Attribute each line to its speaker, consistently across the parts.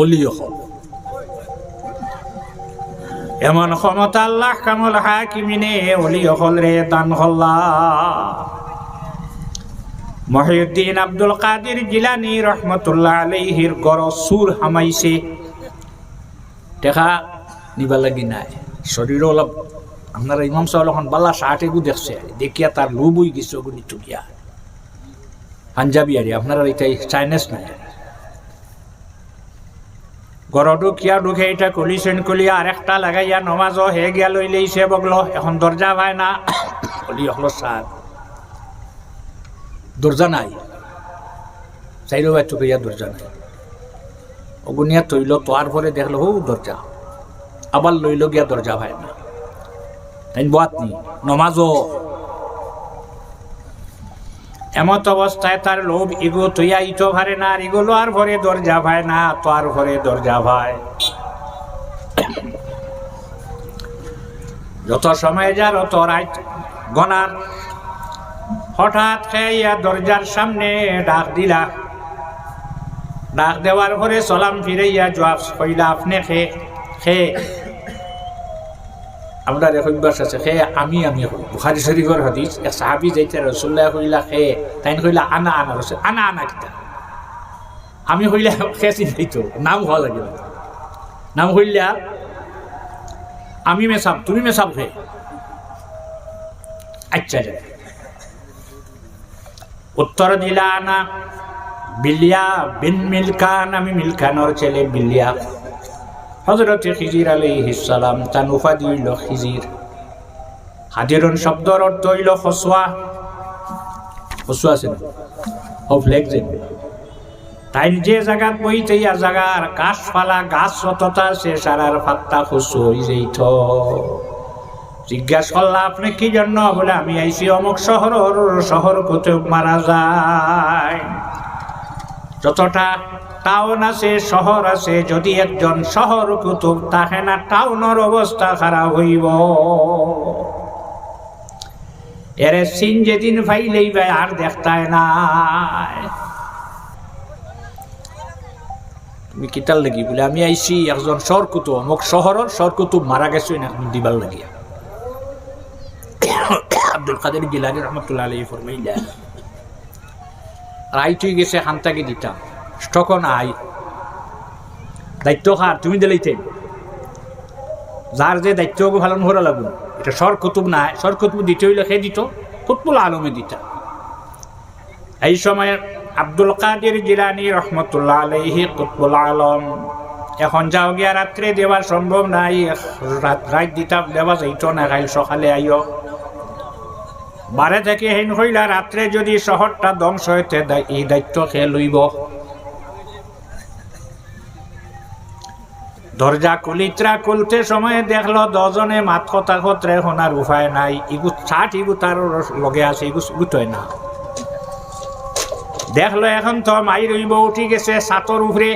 Speaker 1: অলি হল। এমন ক্ষমতা আল্লাহ কামল হাকিমিনে অলি হল রে দান মহিউদ্দিন আব্দুল কাদির জিলানি রহমতুল্লাহ আলাইহির গড় সুর হামাইছে। দেখা নিবা লাগি নাই। শরীর অলপ আপনার ইমাম সাহেব এখন বালা শার্ট দেখছে। দেখিয়া তার লুব হয়ে গেছে ওগুলি টুকিয়া। পাঞ্জাবি আরে আপনারা এটাই নাই। গড় ঢুকিয়া ঢুকে এটা কলিছেন কলিয়া আর একটা লাগাইয়া নমাজও হে গিয়া লই লইছে বগলো। এখন দরজা পায় না। কলি হলো সার দরজা নাই। চাইরো বাচ্চু কইয়া দরজা নাই। অগুনিয়া তৈল তোয়ার পরে দেখল, হো দরজা আবার লইল গিয়া দরজা ভাই না। তাই বাত নি। নমাজও এমত অবস্থায় তার লোভ ইগো তৈয়া ইটো ভারে না, আর ইগো লোয়ার ভরে দরজা ভাই না, তোয়ার ভরে দরজা ভাই যত সময় যার অত রাত গনার। হঠাৎ খেয়া দরজার সামনে ডাক দিলা। ডাক দেওয়ার পরে সলাম ফিরাইয়া জবাব কইলা, আপনি খে খে এক অভ্যাস আছে। খে আমি আমি কই বুখারি শরীফর হাদিস, এক সাহাবি যাইতে রসুল্লাহ কইলা খে তাই কইলা, আনা আনা। রসুল আনা আনা কিতা? আমি কইলা খে চিনাই তো নাম হওয়া লাগিল নাম কইলা আমি মেসাব, তুমি মেসাব হে। আচ্ছা যায় উত্তর দিলা আনা বিলিয়া বিন মিলকান, আমি মিলকানোর ছেলে, বিলিয়া হজরত খিজির আলাইহিসালাম তান উপাধি হইল খিজির। হাজিরন শব্দর অর্থ হইল ফসুয়া ফসুয়া আছে না? অফ লেগজেন তাই যে জায়গাত বইতে ইয়া জায়গার গাছ ফালা, গাছ সততা সে সারার ফাত্তা খুশু হই যেইঠ জিজ্ঞাসা করলা, আপনি কি জন্য? বলে, আমি আইসি অমুক শহর শহর কোথাও মারা যায়। যতটা টাউন আছে, শহর আছে, যদি একজন শহর কুতুব, তাহে না টাউনের অবস্থা খারাপ হইব। এরে সিন যেদিন ফাইলেই ভাই আর দেখতায় নাই তুমি কিতাল লাগি বলে, আমি আইছি একজন শহর কুতুব, অমুক শহরের শহর কুতুব মারা গেছে না দিবার লাগিয়া। আব্দুল কাদের গিলানি রহমতুল্লাহ আলী ফরমাইলা। রাইটুই গেছে হান্তাকে দিতাম স্টকন আই। দায়িত্ব খার তুমি দিলেইতে যার যে দায়িত্ব পালন করা লাগুন। এটা সর কুতুব নাই সর কুতুব দিতে হইলে সে দিত কুতবুল আলমে দিতা। এই সময় আব্দুল কাদের জিলানি রহমতুল্লাহ আলহি কুতবুল আলম। এখন যাও গিয়া রাত্রে দেওয়া সম্ভব নাই রাত দিতাম দেওয়া যাইত না খাইল সকালে আইও বারে থেকে হেন হইলা রাত্রে যদি শহরটা ধ্বংস হইতে এই দায়িত্ব খে লইব। দরজা কুলিত্রা কুলতে সময় দেখল দজনে মাত কথা কত্রে শোনার উপায় নাই। ইগু ছাট ইগু তার লগে আছে, ইগু গুতয় না। দেখল, এখন তো মাই রইব উঠি গেছে সাতর উপরে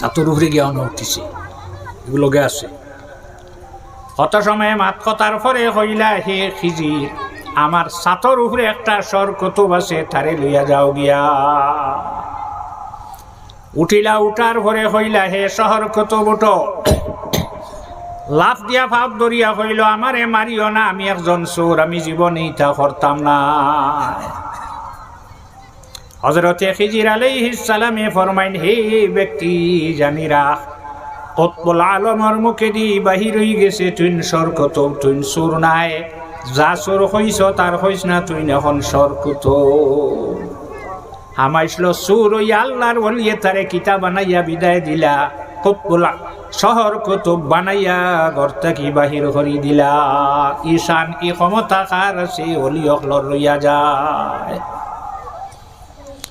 Speaker 1: সাতর উপরে গিয়া উঠিছে। লগে আছে। কত সময় মাত কথার পরে হইলা হে খিজির। আমার সাতর উপরে একটা সর কতুব আছে, তারে লইয়া যাও গিয়া। উঠিলা, উঠার পরে হইলা হে শহর কতুব উঠো। লাভ দিয়া ভাব দরিয়া হইল, আমারে মারিও না, আমি একজন চোর, আমি জীবনে ইটা করতাম না। হজরতে খিজির আলাইহিস সালামে ফরমাইন, হে ব্যক্তি, জানি রাখ কতবল আলমর মুখে দি বাহির হয়ে গেছে তুই সরকত তুই সুর নাই। যা সুর হইছ, তার হইস না তুই এখন সরকত হামাইছিল সুর ওই আল্লাহর বলিয়ে তারে কিতা বানাইয়া বিদায় দিলা। কতবল শহর কুতুব বানাইয়া গর্তা কি বাহির করি দিলা। ঈশান ই ক্ষমতা কার আছে অলি অকলর রইয়া যায়।